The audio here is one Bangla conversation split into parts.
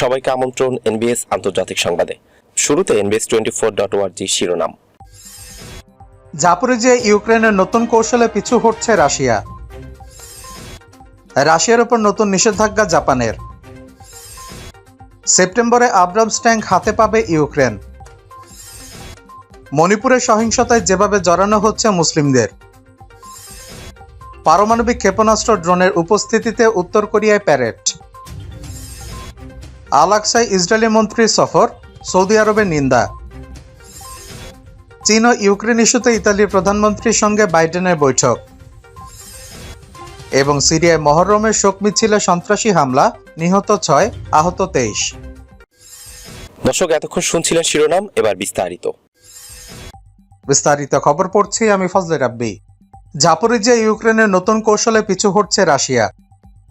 সবাইকে আমন্ত্রণ এনবিএস আন্তর্জাতিক সংবাদে। শুরুতে NBS twenty four dot org শিরোনাম। জাপরিজে ইউক্রেনের নতুন কৌশলে পিছু হটছে রাশিয়া। রাশিয়ার উপর নতুন নিষেধাজ্ঞা জাপানের। সেপ্টেম্বরে আব্রামস ট্যাঙ্ক হাতে পাবে ইউক্রেন। মণিপুরের সহিংসতায় যেভাবে জড়ানো হচ্ছে মুসলিমদের। পারমাণবিক ক্ষেপণাস্ত্র ড্রোনের উপস্থিতিতে উত্তর কোরিয়ায় প্যারেড। আলাক্সায় ইসরায়েলি মন্ত্রীর সফর সৌদি আরবের নিন্দা। চীন ও ইউক্রেন ইস্যুতে ইতালির প্রধানমন্ত্রীর সঙ্গে বাইডেনের বৈঠক। এবং সিরিয়ায় মহরমের শোক মিছিলে সন্ত্রাসী হামলা নিহত ছয় আহত তেইশ। দর্শক এতক্ষণ শুনছিলেন শিরোনাম এবার বিস্তারিত। বিস্তারিত খবর পড়ছি আমি ফজলে রাব্বি। জাপরিজে ইউক্রেনের নতুন কৌশলে পিছু হটছে রাশিয়া।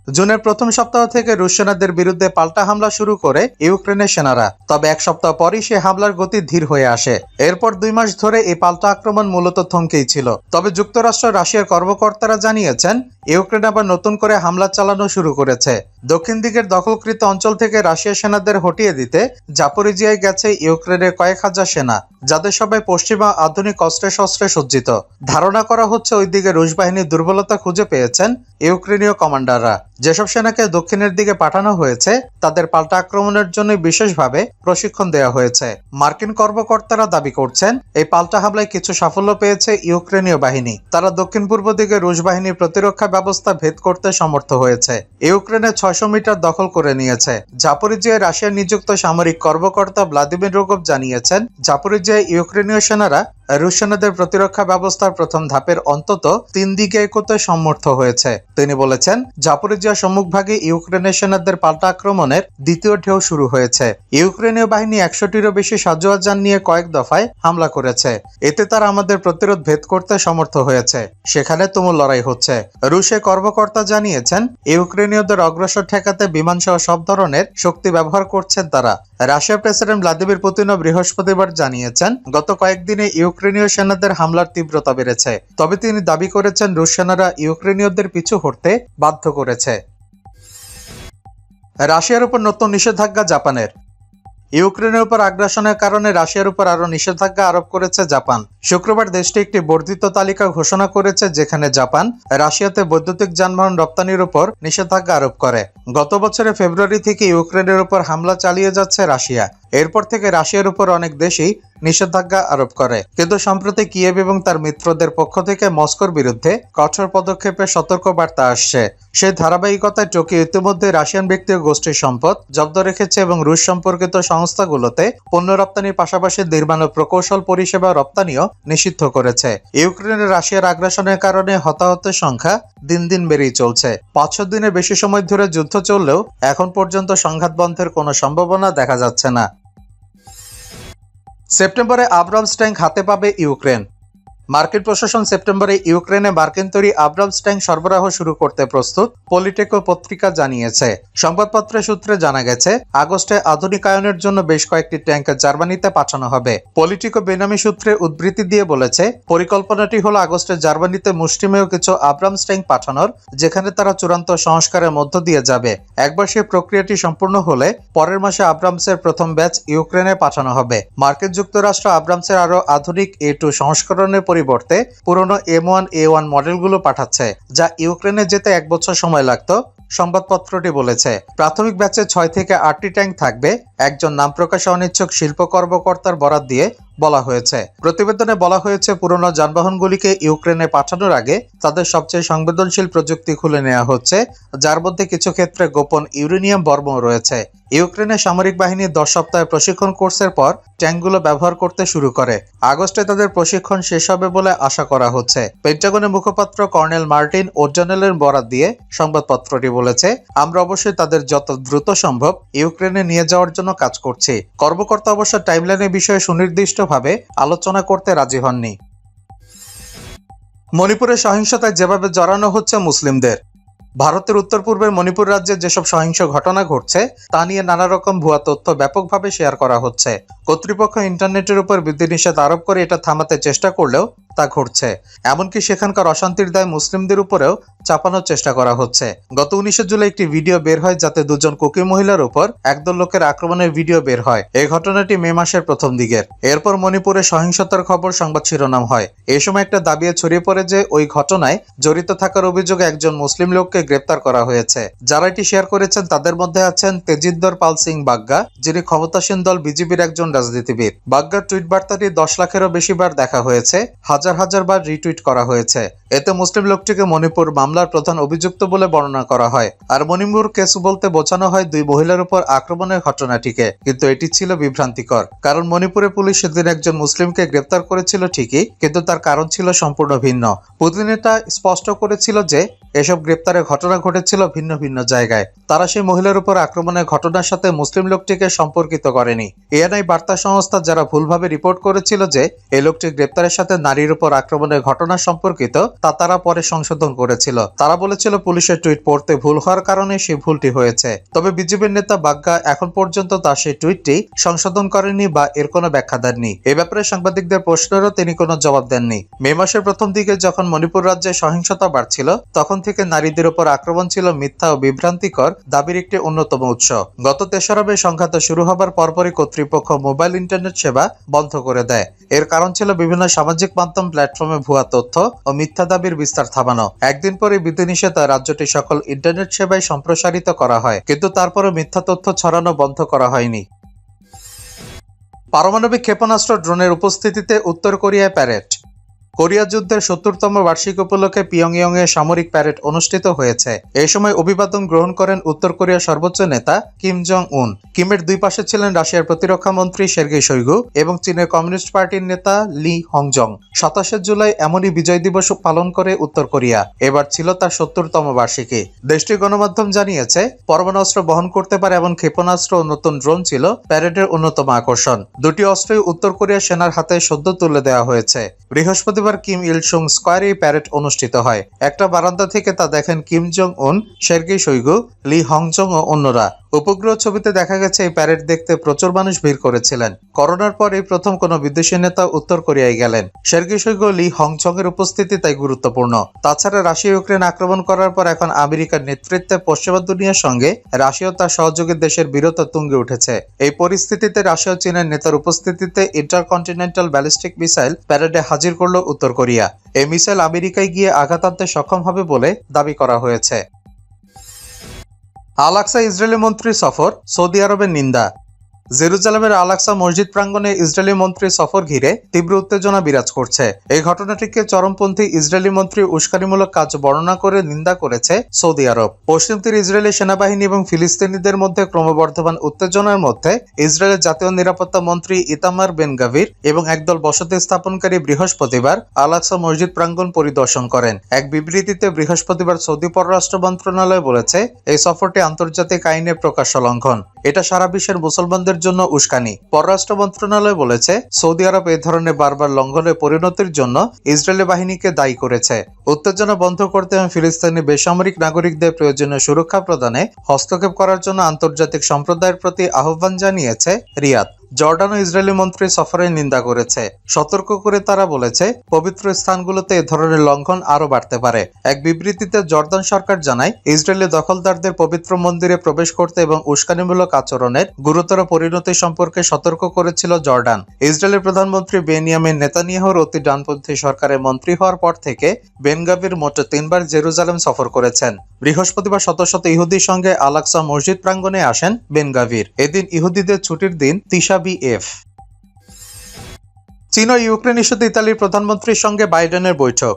জুনের প্রথম সপ্তাহ থেকে রুশ সেনাদের বিরুদ্ধে পাল্টা হামলা শুরু করে ইউক্রেনের সেনারা। তবে এক সপ্তাহ পরই সে হামলার গতি ধীর হয়ে আসে। এরপর দুই মাস ধরে এই পাল্টা আক্রমণ মূলত থমকেই ছিল। তবে যুক্তরাষ্ট্র, রাশিয়ার কর্মকর্তারা জানিয়েছেন ইউক্রেন আবার নতুন করে হামলা চালানো শুরু করেছে। দক্ষিণ দিকের দখলকৃত অঞ্চল থেকে রাশিয়া সেনাদের হটিয়ে দিতে জাপরিজিয়ায় গেছে ইউক্রেনের কয়েক হাজার সেনা, যাদের সবাই পশ্চিমা আধুনিক অস্ত্রে শস্ত্রে সজ্জিত। ধারণা করা হচ্ছে ওই দিকে রুশ বাহিনীর দুর্বলতা খুঁজে পেয়েছেন ইউক্রেনীয় কমান্ডাররা। যেসব সেনাকে দক্ষিণের দিকে পাঠানো হয়েছে, তাদের পাল্টা আক্রমণের জন্য বিশেষভাবে প্রশিক্ষণ দেওয়া হয়েছে। মার্কিন কর্মকর্তারা দাবি করছেন, এই পাল্টা হামলায় কিছু সাফল্য পেয়েছে ইউক্রেনীয় বাহিনী। তারা দক্ষিণ পূর্ব দিকে রুশ বাহিনীর প্রতিরক্ষা ব্যবস্থা ভেদ করতে সমর্থ হয়েছে। ইউক্রেনে ছয়শো মিটার দখল করে নিয়েছে। জাপরিজিয়ায় রাশিয়ার নিযুক্ত সামরিক কর্মকর্তা ভ্লাদিমির রোগব জানিয়েছেন, জাপরিজিয়ায় ইউক্রেনীয় সেনারা রুশ প্রতিরক্ষা ব্যবস্থার প্রথম ধাপের অন্তত তিন দিকে এগোতে সমর্থ হয়েছে। তিনি বলেছেন, জাপরিজিয়া সম্মুখভাগে ইউক্রেনের সেনাদের পাল্টা আক্রমণের দ্বিতীয় ঢেউ শুরু হয়েছে। ইউক্রেনীয় বাহিনী একশোটিরও বেশি সাজোয়া যান নিয়ে কয়েক দফায় হামলা করেছে। এতে তারা আমাদের প্রতিরোধ ভেদ করতে সমর্থ হয়েছে। সেখানে তুমুল লড়াই হচ্ছে। রুশে কর্মকর্তা জানিয়েছেন, ইউক্রেনীয়দের অগ্রসর ঠেকাতে বিমান সহ সব ধরনের শক্তি ব্যবহার করছেন তারা। রাশিয়া প্রেসিডেন্ট ভ্লাদিমির পুতিনও বৃহস্পতিবার জানিয়েছেন, গত কয়েকদিনে ইউক্রেনীয় সেনাদের হামলার তীব্রতা বেড়েছে। তবে তিনি দাবি করেছেন, রুশ সেনারা ইউক্রেনীয়দের পিছু হটতে বাধ্য করেছে। রাশিয়ার উপর নতুন নিষেধাজ্ঞা জাপানের। ইউক্রেনের উপর আগ্রাসনের কারণে রাশিয়ার উপর আরও নিষেধাজ্ঞা আরোপ করেছে জাপান। শুক্রবার দেশটি একটি বর্ধিত তালিকা ঘোষণা করেছে, যেখানে জাপান রাশিয়াতে বৈদ্যুতিক যানবাহন রপ্তানির উপর নিষেধাজ্ঞা আরোপ করে। গত বছরের ফেব্রুয়ারি থেকে ইউক্রেনের উপর হামলা চালিয়ে যাচ্ছে রাশিয়া। এরপর থেকে রাশিয়ার উপর অনেক দেশই নিষেধাজ্ঞা আরোপ করে। কিন্তু সম্প্রতি কিয়েভ এবং তার মিত্রদের পক্ষ থেকে মস্কোর বিরুদ্ধে কঠোর পদক্ষেপের সতর্ক বার্তা আসছে। সেই ধারাবাহিকতায় টোকিও ইতিমধ্যে রাশিয়ান ব্যক্তি ও গোষ্ঠীর সম্পদ জব্দ রেখেছে এবং রুশ সম্পর্কিত সংস্থাগুলোতে পণ্য রপ্তানির পাশাপাশি নির্মাণ ও প্রকৌশল পরিষেবা রপ্তানিও নিষিদ্ধ করেছে। ইউক্রেনের রাশিয়ার আগ্রাসনের কারণে হতাহতের সংখ্যা দিন দিন বেড়েই চলছে। পাঁচ দিনের বেশি সময় ধরে যুদ্ধ চললেও এখন পর্যন্ত সংঘাত বন্ধের কোনো সম্ভাবনা দেখা যাচ্ছে না। সেপ্টেম্বরে আব্রামস ট্যাঙ্ক হাতে পাবে ইউক্রেন। মার্কিন প্রশাসন সেপ্টেম্বরে ইউক্রেনে মার্কিন তৈরি আব্রামস ট্যাঙ্ক সরবরাহ শুরু করতে প্রস্তুত, পলিটেকো পত্রিকা জানিয়েছে। সংবাদপত্রের সূত্রে জানা গেছে, আগস্টে আধুনিকায়নের জন্য বেশ কয়েকটি ট্যাঙ্ক জার্মানিতে পাঠানো হবে। পলিটিকো বেনামি সূত্রে উদ্ধৃতি দিয়ে বলেছে, পরিকল্পনাটি হলো আগস্টে জার্মানিতে মুষ্টিমেয় কিছু আব্রামস ট্যাঙ্ক পাঠানোর, যেখানে তারা চূড়ান্ত সংস্কারের মধ্য দিয়ে যাবে। একবার সেই প্রক্রিয়াটি সম্পূর্ণ হলে, পরের মাসে আব্রামসের প্রথম ব্যাচ ইউক্রেনে পাঠানো হবে। মার্কিন যুক্তরাষ্ট্র আব্রামসের আরও আধুনিক এ টু সংস্করণের পরিবর্তে পুরনো এম ওয়ান এ ওয়ান মডেলগুলো পাঠাচ্ছে, যা ইউক্রেনে যেতে এক বছর সময় লাগত, সংবাদপত্রটি বলেছে। প্রাথমিক ব্যাচে ছয় থেকে আটটি ট্যাঙ্ক থাকবে, একজন নাম প্রকাশে অনিচ্ছুক শিল্প কর্মকর্তার বরাত দিয়ে বলা হয়েছে। প্রতিবেদনে বলা হয়েছে, পুরনো যানবাহনগুলিকে ইউক্রেনে পাঠানোর আগে তাদের সবচেয়ে সংবেদনশীল প্রযুক্তি খুলে নেওয়া হচ্ছে, যার মধ্যে কিছু ক্ষেত্রে গোপন ইউরেনিয়াম বর্ম রয়েছে। ইউক্রেনের সামরিক বাহিনী দশ সপ্তাহে প্রশিক্ষণ কোর্সের পর ট্যাঙ্কগুলো ব্যবহার করতে শুরু করে। আগস্টে তাদের প্রশিক্ষণ শেষ হবে বলে আশা করা হচ্ছে। পেন্টাগনের মুখপাত্র কর্নেল মার্টিন ওজানেলের বরাত দিয়ে সংবাদপত্রটি বলেছে, আমরা অবশ্যই তাদের যত দ্রুত সম্ভব ইউক্রেনে নিয়ে যাওয়ার জন্য কাজ করছি। কর্মকর্তা অবশ্য টাইমলাইনের বিষয়ে সুনির্দিষ্টভাবে আলোচনা করতে রাজি হননি। মণিপুরের সহিংসতায় যেভাবে জড়ানো হচ্ছে মুসলিমদের ভারতের উত্তর পূর্বের মণিপুর রাজ্যে যেসব সহিংস ঘটনা ঘটছে, তা নিয়ে নানা রকম ভুয়া তথ্য ব্যাপকভাবে শেয়ার করা হচ্ছে। কর্তৃপক্ষ ইন্টারনেটের উপর বিধিনিষেধ আরোপ করে এটা থামাতে চেষ্টা করলেও তা ঘটছে। এমনকি সেখানকার অশান্তির দায় মুসলিমদের উপরেও চাপানোর চেষ্টা করা হচ্ছে। গত উনিশে জুলাই একটি ভিডিও বের হয় যাতে দুজন কুকি মহিলার উপর একদল লোকের আক্রমণের ভিডিও বের হয়। এই ঘটনাটি মে মাসের প্রথম দিকের। এরপর মণিপুরে সহিংসতার খবর সংবাদ শিরোনাম হয়। এই সময় একটা দাবিয়ে ছড়িয়ে পড়ে যে ওই ঘটনায় জড়িত থাকার অভিযোগে একজন মুসলিম লোককে গ্রেপ্তার করা হয়েছে। যারা এটি শেয়ার করেছেন, তাদের মধ্যে আছেন তেজিদ্দর পাল সিং বাগ্গা, যিনি ক্ষমতাসীন দল বিজেপির একজন রাজনীতিবিদ। বাগ্গার টুইট বার্তাটি দশ লাখেরও বেশি বার দেখা হয়েছে, হাজার হাজার বার রিটুইট করা হয়েছে। এতে মুসলিম লোকটিকে মণিপুর মামলার প্রধান অভিযুক্ত বলে বর্ণনা করা হয়। আর মণিপুর কেস বলতে বোঝানো হয় দুই মহিলার উপর আক্রমণের ঘটনাটিকে, কিন্তু এটি ছিল বিভ্রান্তিকর। কারণ মণিপুরে পুলিশ সেদিন একজন মুসলিমকে গ্রেপ্তার করেছিল ঠিকই, কিন্তু তার কারণ ছিল সম্পূর্ণ ভিন্ন। পুতিন এটা স্পষ্ট করেছিল যে, এসব গ্রেপ্তারের ঘটনা ঘটেছিল ভিন্ন ভিন্ন জায়গায়। তারা সেই মহিলার উপর আক্রমণের ঘটনার সাথে মুসলিম লোকটিকে সম্পর্কিত করেনি। এএনআই বার্তা সংস্থা যারা ভুলভাবে রিপোর্ট করেছিল যে, এই লোকটি গ্রেপ্তারের সাথে নারীর উপর আক্রমণের ঘটনা সম্পর্কিত, তা তারা পরে সংশোধন করেছিল। তারা বলেছিল, পুলিশের টুইট পড়তে ভুল হওয়ার কারণে সেই ভুলটি হয়েছে। তবে বিজেপির নেতা বাগ্গা এখন পর্যন্ত তার সেই টুইটটি সংশোধন করেনি বা এর কোনো ব্যাখ্যা দেননি। এ ব্যাপারে সাংবাদিকদের প্রশ্নেরও তিনি কোনো জবাব দেননি। মে মাসের প্রথম দিকে যখন মণিপুর রাজ্যে সহিংসতা বাড়ছিল, তখন থেকে নারীদের উপর আক্রমণ ছিল মিথ্যা ও বিভ্রান্তিকর, দাবির একটি অন্যতম উৎস। গত তেসরা মে সংঘাত শুরু হবার পরপরই কর্তৃপক্ষ মোবাইল ইন্টারনেট সেবা বন্ধ করে দেয়। এর কারণ ছিল বিভিন্ন সামাজিক মাধ্যম প্ল্যাটফর্মে ভুয়া তথ্য ও মিথ্যা দাবির বিস্তার থামানো। একদিন পরে বিধিনিষেধ রাজ্যটি সকল ইন্টারনেট সেবায় সম্প্রসারিত করা হয়, কিন্তু তারপরে মিথ্যা তথ্য ছড়ানো বন্ধ করা হয়নি। পারমাণবিক ক্ষেপণাস্ত্র ড্রোনের উপস্থিতিতে উত্তর কোরিয়ায় প্যারেড। কোরিয়া যুদ্ধের সত্তরতম বার্ষিক উপলক্ষে পিয়ংইয়ং এ সামরিক প্যারেড অনুষ্ঠিত হয়েছে। এই সময় অভিবাদন গ্রহণ করেন উত্তর কোরিয়ার সর্বোচ্চ নেতা কিম জং উন কিমের দুই পাশে ছিলেন রাশিয়ার প্রতিরক্ষা মন্ত্রী সের্গেই শৈগু এবং চীনের কমিউনিস্ট পার্টির নেতা লি হংজং। সাতাশে জুলাই এমনই বিজয় দিবস পালন করে উত্তর কোরিয়া। এবার ছিল তার সত্তরতম বার্ষিকী। দেশটির গণমাধ্যম জানিয়েছে, পরমাণু অস্ত্র বহন করতে পারে এমন ক্ষেপণাস্ত্র ও নতুন ড্রোন ছিল প্যারেডের অন্যতম আকর্ষণ। দুটি অস্ত্রই উত্তর কোরিয়া সেনার হাতে সদ্য তুলে দেওয়া হয়েছে। বৃহস্পতিবার কিম ইল সুং স্কোয়ারে প্যারেড অনুষ্ঠিত হয়। একটা বারান্দা থেকে তা দেখেন কিম জং উন সের্গেই শৈগু লি হংজং ও অন্যরা। উপগ্রহ ছবিতে দেখা গেছে এই প্যারেড দেখতে প্রচুর মানুষ ভিড় করেছিলেন। করোনার পর এই প্রথম কোনো বিদেশি নেতা উত্তর কোরিয়ায় গেলেন। সের্গি শৈগু লি হংচং এর উপস্থিতি তাই গুরুত্বপূর্ণ। তাছাড়া রাশিয়া ইউক্রেন আক্রমণ করার পর এখন আমেরিকার নেতৃত্বে পশ্চিমা দুনিয়ার সঙ্গে রাশিয়া তার সহযোগী দেশের বীরতা তুঙ্গে উঠেছে। এই পরিস্থিতিতে রাশিয়া চীনের নেতার উপস্থিতিতে ইন্টারকন্টিনেন্টাল ব্যালিস্টিক মিসাইল প্যারেডে হাজির করল উত্তর কোরিয়া। এই মিসাইল আমেরিকায় গিয়ে আঘাত আনতে সক্ষম হবে বলে দাবি করা হয়েছে। আলাক্সা ইসরায়েলি মন্ত্রী সফর সৌদি আরবের নিন্দা। জেরুজালেমের আলাক্সা মসজিদ প্রাঙ্গণে ইসরায়েলি মন্ত্রী সফর ঘিরে তীব্র উত্তেজনা বিরাজ করছে। এই ঘটনাটিকে চরমপন্থী ইসরায়েলি মন্ত্রী উস্কানিমূলক কাজ বর্ণনা করে নিন্দা করেছে সৌদি আরব। পশ্চিম তীর ইসরায়েলি সেনাবাহিনী এবং ফিলিস্তিনিদের মধ্যে ক্রমবর্ধমান উত্তেজনার মধ্যে ইসরায়েলের জাতীয় নিরাপত্তা মন্ত্রী ইতামার বেন গাভির এবং একদল বসতি স্থাপনকারী বৃহস্পতিবার আলাক্সা মসজিদ প্রাঙ্গণ পরিদর্শন করেন। এক বিবৃতিতে বৃহস্পতিবার সৌদি পররাষ্ট্র মন্ত্রণালয় বলেছে, এই সফরটি আন্তর্জাতিক আইনের প্রকাশ্য লঙ্ঘন। এটা সারা বিশ্বের মুসলমানদের জন্য উস্কানি। পররাষ্ট্র মন্ত্রণালয় বলেছে, সৌদি আরব এ ধরনের বারবার লঙ্ঘনের পরিণতির জন্য ইসরায়েলি বাহিনীকে দায়ী করেছে। উত্তেজনা বন্ধ করতে এবং ফিলিস্তিনি বেসামরিক নাগরিকদের প্রয়োজনীয় সুরক্ষা প্রদানে হস্তক্ষেপ করার জন্য আন্তর্জাতিক সম্প্রদায়ের প্রতি আহ্বান জানিয়েছে রিয়াদ। জর্ডান ও ইসরায়েলি মন্ত্রী সফরের নিন্দা করেছে। সতর্ক করে তারা বলেছে, পবিত্র স্থানগুলোতে এ ধরনের লঙ্ঘন আরও বাড়তে পারে। এক বিবৃতিতে জর্দান সরকার জানায়, ইসরায়েলি দখলদারদের পবিত্র মন্দিরে প্রবেশ করতে এবং উস্কানিমূলক আচরণের গুরুতর পরিণতি সম্পর্কে সতর্ক করেছিল জর্ডান। ইসরায়েলের প্রধানমন্ত্রী বেনিয়ামিন নেতানিয়াহুর অতি ডানপন্থী সরকারের মন্ত্রী হওয়ার পর থেকে বেনগাবির মোট তিনবার জেরুজালেম সফর করেছেন। বৃহস্পতিবার শত শত ইহুদির সঙ্গে আলাক্সা মসজিদ প্রাঙ্গণে আসেন বেনগাভির এদিন ইহুদিদের ছুটির দিন তিশা এফ। চীন ও ইউক্রেন ইস্যুতে ইতালির প্রধানমন্ত্রীর সঙ্গে বাইডেনের বৈঠক।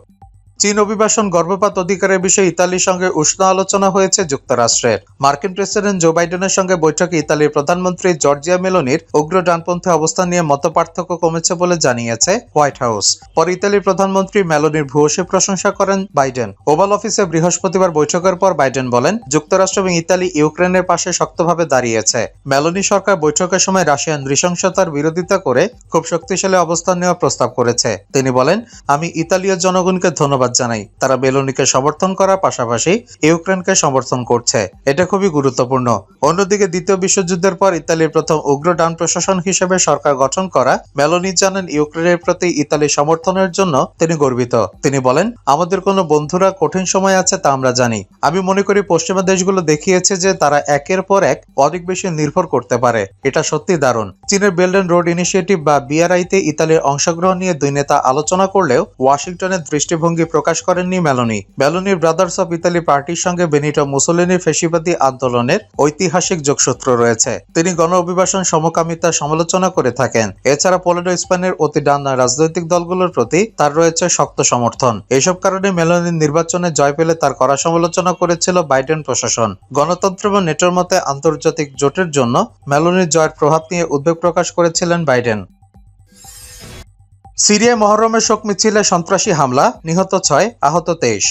চীন অভিবাসন গর্ভপাত অধিকারের বিষয়ে ইতালির সঙ্গে উষ্ণ আলোচনা হয়েছে যুক্তরাষ্ট্রের। মার্কিন প্রেসিডেন্ট জো বাইডেনের সঙ্গে বৈঠকে ইতালির প্রধানমন্ত্রী জর্জিয়া মেলোনির উগ্র ডানপন্থী অবস্থান নিয়ে মতপার্থক্য কমেছে বলে জানিয়েছে হোয়াইট হাউস। পরে ইতালির প্রধানমন্ত্রী মেলোনির ভূয়সী প্রশংসা করেন বাইডেন। ওভাল অফিসে বৃহস্পতিবার বৈঠকের পর বাইডেন বলেন, যুক্তরাষ্ট্র এবং ইতালি ইউক্রেনের পাশে শক্তভাবে দাঁড়িয়েছে। মেলোনি সরকার বৈঠকের সময় রাশিয়ান নৃশংসতার বিরোধিতা করে খুব শক্তিশালী অবস্থান নেওয়ার প্রস্তাব করেছে। তিনি বলেন, আমি ইতালীয় জনগণকে ধন্যবাদ ধন্যবাদ জানাই। তারা মেলোনিকে সমর্থন করার পাশাপাশি ইউক্রেনকে সমর্থন করছে। এটা খুবই গুরুত্বপূর্ণ। অন্যদিকে দ্বিতীয় বিশ্বযুদ্ধের পর ইতালির প্রথম উগ্র ডান প্রশাসন হিসেবে সরকার গঠন করা মেলোনি জানান ইউক্রেনের প্রতি ইতালি সমর্থনের জন্য তিনি গর্বিত। তিনি বলেন, আমাদের কোনো বন্ধুরা কঠিন সময় আছে তা আমরা জানি। আমি মনে করি পশ্চিমা দেশগুলো দেখিয়েছে যে তারা একের পর এক অনেক বেশি নির্ভর করতে পারে। এটা সত্যি দারুণ। চীনের বেল্ডেন রোড ইনিশিয়েটিভ বা বিআরআইতে ইতালির অংশগ্রহণ নিয়ে দুই নেতা আলোচনা করলেও ওয়াশিংটনের দৃষ্টিভঙ্গি প্রকাশ করেননি মেলোনি। মেলোনির ব্রাদার্স অফ ইতালি পার্টির সঙ্গে বেনিটো মুসোলিনির ফেসিবাদী আন্দোলনের ঐতিহাসিক যোগসূত্র রয়েছে। তিনি গণ অভিবাসন সমকামিতা সমালোচনা করে থাকেন। এছাড়া পোল্যান্ড স্পেনের অতি ডান রাজনৈতিক দলগুলোর প্রতি তার রয়েছে শক্ত সমর্থন। এসব কারণে মেলোনির নির্বাচনে জয় পেলে তার কড়া সমালোচনা করেছিল বাইডেন প্রশাসন। গণতন্ত্র এবং নেটোর মতে আন্তর্জাতিক জোটের জন্য মেলোনির জয়ের প্রভাব নিয়ে উদ্বেগ প্রকাশ করেছিলেন বাইডেন। সিরিয়ায় মহরমের শোক মিছিলে সন্ত্রাসী হামলা নিহত ছয় আহত তেইশ।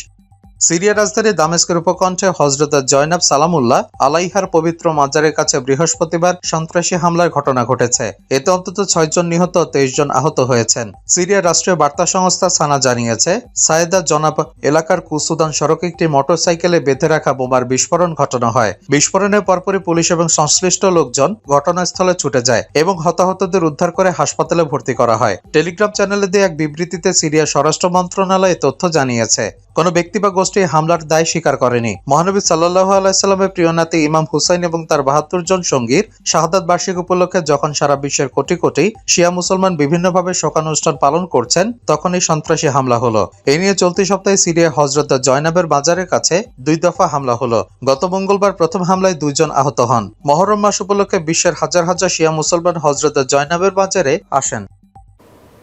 সিরিয়া রাজধানী দামেস্কের উপকণ্ঠে হজরত জয়নাব সালামুল্লাহ আলাইহার পবিত্র মাজারের কাছে বৃহস্পতিবার সন্ত্রাসী হামলার ঘটনা ঘটেছে। এতে অন্তত ছয়জন নিহত, তেইশ জন আহত হয়েছেন। সিরিয়ার রাষ্ট্রীয় বার্তা সংস্থা সানা জানিয়েছে, সায়েদা জনাব এলাকার কুসুদান সড়কে একটি মোটরসাইকেলে বেঁধে রাখা বোমার বিস্ফোরণ ঘটানো হয়। বিস্ফোরণের পরপরই পুলিশ এবং সংশ্লিষ্ট লোকজন ঘটনাস্থলে ছুটে যায় এবং হতাহতদের উদ্ধার করে হাসপাতালে ভর্তি করা হয়। টেলিগ্রাম চ্যানেলে দিয়ে এক বিবৃতিতে সিরিয়া স্বরাষ্ট্র মন্ত্রণালয় তথ্য জানিয়েছে কোনো ব্যক্তি বা গোষ্ঠী হামলার দায় স্বীকার করেনি। মহানবী সাল্লাহ আলাইস্লামের প্রিয় নাতি ইমাম হুসাইন এবং তার বাহাত্তর জন সঙ্গীর শাহাদাত বার্ষিক উপলক্ষে যখন সারা বিশ্বের কোটি কোটি শিয়া মুসলমান বিভিন্নভাবে শোকানুষ্ঠান পালন করছেন তখন এই সন্ত্রাসী হামলা হলো। এ নিয়ে চলতি সপ্তাহে সিরিয়া হজরত জয়নাবের বাজারের কাছে দুই দফা হামলা হলো। গত মঙ্গলবার প্রথম হামলায় দুইজন আহত হন। মহরম মাস উপলক্ষে বিশ্বের হাজার হাজার শিয়া মুসলমান হজরত জয়নাবের বাজারে আসেন।